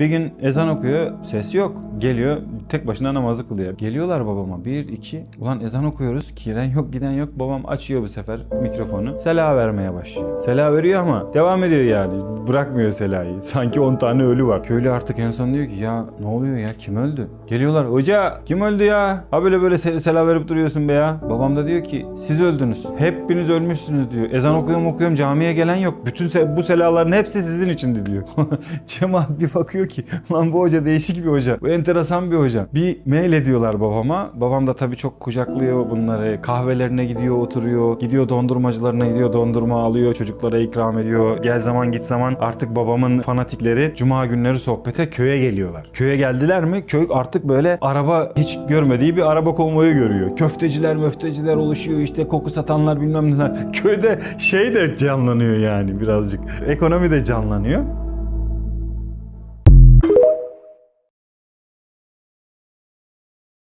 Bir gün ezan okuyor, ses yok. Geliyor, tek başına namazı kılıyor. Geliyorlar babama. Bir, iki. Ulan ezan okuyoruz. Giden yok, giden yok. Babam açıyor bu sefer mikrofonu. Sela vermeye başlıyor. Sela veriyor ama devam ediyor yani. Bırakmıyor selayı. Sanki 10 tane ölü var. Köylü artık en son diyor ki ya ne oluyor ya? Kim öldü? Geliyorlar. Hoca kim öldü ya? Ha böyle böyle sel- sela verip duruyorsun be ya. Babam da diyor ki siz öldünüz. Hepiniz ölmüşsünüz diyor. Ezan okuyorum okuyorum camiye gelen yok. Bütün se- bu selaların hepsi sizin içindi diyor. Cemaat bir bakıyor ki lan bu hoca değişik bir hoca. Bu enteresan bir hoca. Bir mail ediyorlar babama. Babam da tabii çok kucaklıyor bunları. Kahvelerine gidiyor oturuyor. Gidiyor dondurmacılarına gidiyor dondurma alıyor. Çocuklara ikram ediyor. Gel zaman git zaman artık babamın fanatikleri cuma günleri sohbete köye geliyorlar. Köye geldiler mi köy artık böyle araba hiç görmediği bir araba konvoyu görüyor. Köfteciler möfteciler oluşuyor işte koku satanlar bilmem neler. Köyde şey de canlanıyor yani birazcık. Ekonomi de canlanıyor.